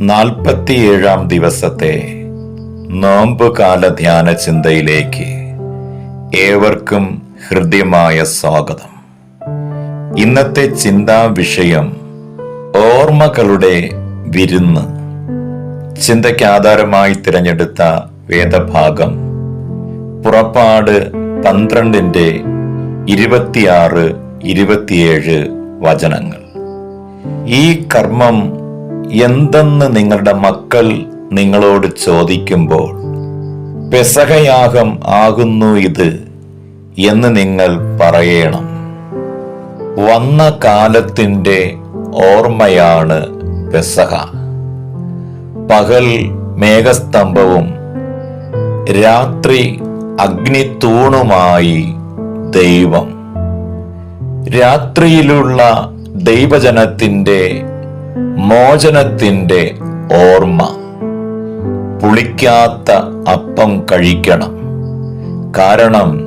നാൽപ്പത്തിയേഴാം ദിവസത്തെ നോമ്പുകാല ധ്യാന ചിന്തയിലേക്ക് ഏവർക്കും ഹൃദ്യമായ സ്വാഗതം. ഇന്നത്തെ ചിന്താ വിഷയം ഓർമ്മകളുടെ വിരുന്ന്. ചിന്തയ്ക്ക് ആധാരമായി തിരഞ്ഞെടുത്ത വേദഭാഗം പുറപ്പാട് പന്ത്രണ്ടിന്റെ ഇരുപത്തിയാറ് ഇരുപത്തിയേഴ് വചനങ്ങൾ. ഈ കർമ്മം എന്തെന്ന് നിങ്ങളുടെ മക്കൾ നിങ്ങളോട് ചോദിക്കുമ്പോൾ പെസഹയാഗം ആകുന്നു ഇത് എന്ന് നിങ്ങൾ പറയണം. വന്ന കാലത്തിന്റെ ഓർമ്മയാണ് പെസഹ. പകൽ മേഘസ്തംഭവും രാത്രി അഗ്നിത്തൂണുമായി ദൈവം. രാത്രിയിലുള്ള ദൈവജനത്തിന്റെ മോചനത്തിന്റെ ഓർമ്മ. പുളിക്കാത്ത അപ്പം കഴിക്കണം. കാരണം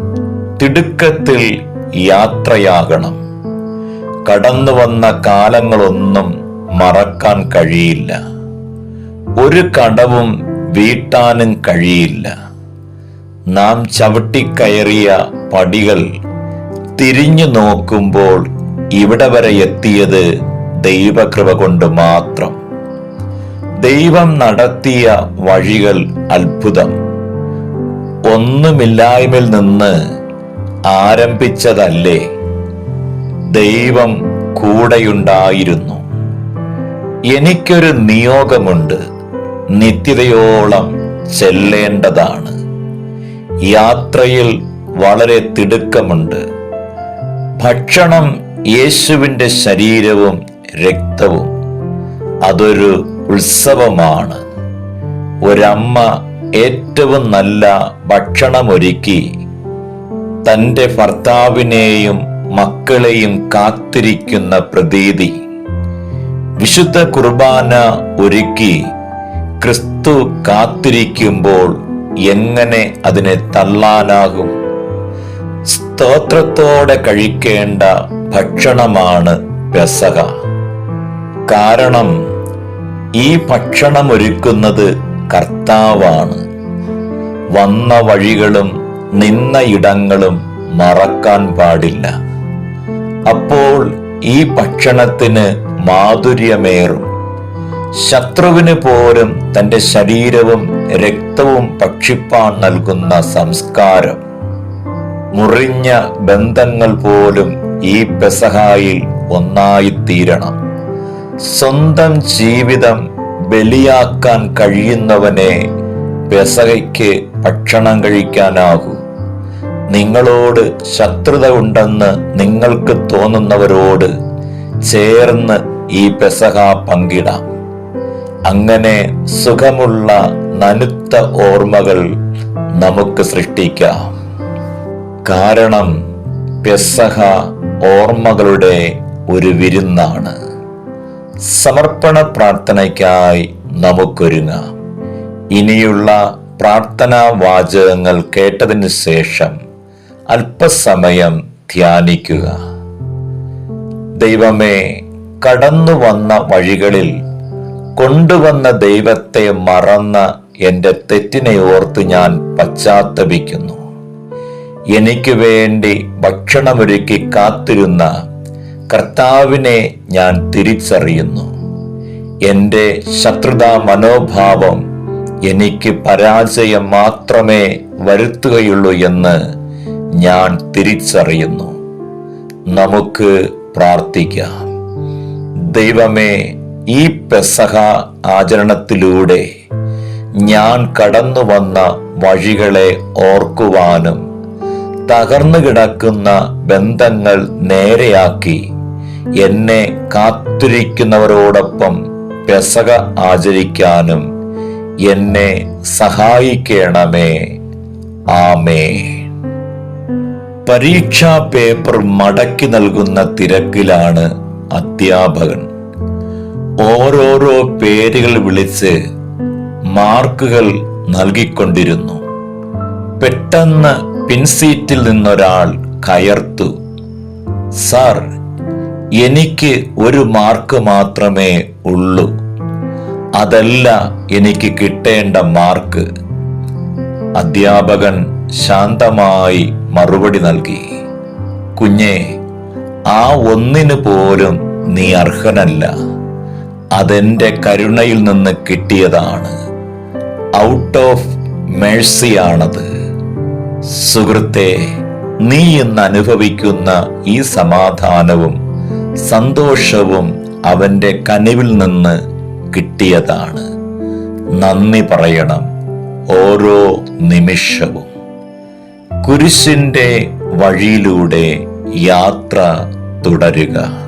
തിടുക്കത്തിൽ യാത്രയാകണം. കടന്നു വന്ന കാലങ്ങളൊന്നും മറക്കാൻ കഴിയില്ല. ഒരു കടവും വീട്ടാനും കഴിയില്ല. നാം ചവിട്ടിക്കയറിയ പടികൾ തിരിഞ്ഞു നോക്കുമ്പോൾ ഇവിടെ വരെ എത്തിയത് ദൈവകൃപ കൊണ്ട് മാത്രം. ദൈവം നടത്തിയ വഴികൾ അത്ഭുതം. ഒന്നുമില്ലായ്മയിൽ നിന്ന് ആരംഭിച്ചതല്ലേ. ദൈവം കൂടെയുണ്ടായിരുന്നു. എനിക്കൊരു നിയോഗമുണ്ട്. നിത്യതയോളം ചെല്ലേണ്ടതാണ്. യാത്രയിൽ വളരെ തിടുക്കമുണ്ട്. ഭക്ഷണം യേശുവിന്റെ ശരീരവും രക്തവും അതൊരു ഉത്സവമാണ്. ഒരമ്മ ഏറ്റവും നല്ല ഭക്ഷണമൊരുക്കി തന്റെ ഭർത്താവിനെയും മക്കളെയും കാത്തിരിക്കുന്ന പ്രതീതി. വിശുദ്ധ കുർബാന ഒരുക്കി ക്രിസ്തു കാത്തിരിക്കുമ്പോൾ എങ്ങനെ അതിനെ തള്ളാനാകും? സ്തോത്രത്തോടെ കഴിക്കേണ്ട ഭക്ഷണമാണ് പെസക കാരണം ഈ ഭക്ഷണം ഒരുക്കുന്നത് കർത്താവാണ്. വന്ന വഴികളും നിന്ന ഇടങ്ങളും മറക്കാൻ പാടില്ല. അപ്പോൾ ഈ ഭക്ഷണത്തിന് മാധുര്യമേറും. ശത്രുവിന് പോലും തന്റെ ശരീരവും രക്തവും ഭക്ഷിപ്പാൻ നൽകുന്ന സംസ്കാരം. മുറിഞ്ഞ ബന്ധങ്ങൾ പോലും ഈ പെസഹായിൽ ഒന്നായിത്തീരണം. സ്വന്തം ജീവിതം ബലിയാക്കാൻ കഴിയുന്നവനെ പെസകയ്ക്ക് ഭക്ഷണം കഴിക്കാനാകൂ. നിങ്ങളോട് ശത്രുത ഉണ്ടെന്ന് നിങ്ങൾക്ക് തോന്നുന്നവരോട് ചേർന്ന് ഈ പെസഹ പങ്കിടാം. അങ്ങനെ സുഖമുള്ള നനുത്ത ഓർമ്മകൾ നമുക്ക് സൃഷ്ടിക്കാം. കാരണം പെസഹ ഓർമ്മകളുടെ ഒരു വിരുന്നാണ്. സമർപ്പണ പ്രാർത്ഥനയ്ക്കായി നമുക്കൊരുങ്ങാം. ഇനിയുള്ള പ്രാർത്ഥനാ വാചകങ്ങൾ കേട്ടതിന് ശേഷം അല്പസമയം ധ്യാനിക്കുക. ദൈവമേ കടന്നു വന്ന വഴികളിൽ കൊണ്ടുവന്ന ദൈവത്തെ മറന്ന എന്റെ തെറ്റിനെ ഓർത്ത് ഞാൻ പശ്ചാത്തപിക്കുന്നു. എനിക്ക് വേണ്ടി ഭക്ഷണമൊരുക്കി കാത്തിരുന്ന കർത്താവിനെ ഞാൻ തിരിച്ചറിയുന്നു. എന്റെ ശത്രുതാ മനോഭാവം എനിക്ക് പരാജയം മാത്രമേ വരുത്തുകയുള്ളൂ എന്ന് ഞാൻ തിരിച്ചറിയുന്നു. നമുക്ക് പ്രാർത്ഥിക്കാം. ദൈവമേ ഈ പെസഹ ആചരണത്തിലൂടെ ഞാൻ കടന്നു വന്ന വഴികളെ ഓർക്കുവാനും തകർന്നു കിടക്കുന്ന ബന്ധങ്ങൾ നേരെയാക്കി എന്നെ കാത്തിരിക്കുന്നവരോടൊപ്പം പെസക ആചരിക്കാനും എന്നെ സഹായിക്കണമേ. ആമേ പരീക്ഷാ പേപ്പർ മടക്കി നൽകുന്ന തിരക്കിലാണ് അധ്യാപകൻ. ഓരോരോ പേരുകൾ വിളിച്ച് മാർക്കുകൾ നൽകിക്കൊണ്ടിരുന്നു. പെട്ടെന്ന് പിൻസീറ്റിൽ നിന്നൊരാൾ കയർത്തു. സാർ എനിക്ക് ഒരു മാർക്ക് മാത്രമേ ഉള്ളൂ. അതല്ല എനിക്ക് കിട്ടേണ്ട മാർക്ക്. അധ്യാപകൻ ശാന്തമായി മറുപടി നൽകി. കുഞ്ഞെ ആ ഒന്നിന് പോലും നീ അർഹനല്ല. അതെന്റെ കരുണയിൽ നിന്ന് കിട്ടിയതാണ്. ഔട്ട് ഓഫ് മേഴ്സിയാണത്. സുഹൃത്തെ നീ ഇന്ന് അനുഭവിക്കുന്ന ഈ സമാധാനവും സന്തോഷവും അവന്റെ കനിവിൽ നിന്ന് കിട്ടിയതാണ്. നന്ദി പറയണം ഓരോ നിമിഷവും. കുരിശിന്റെ വഴിയിലൂടെ യാത്ര തുടരുക.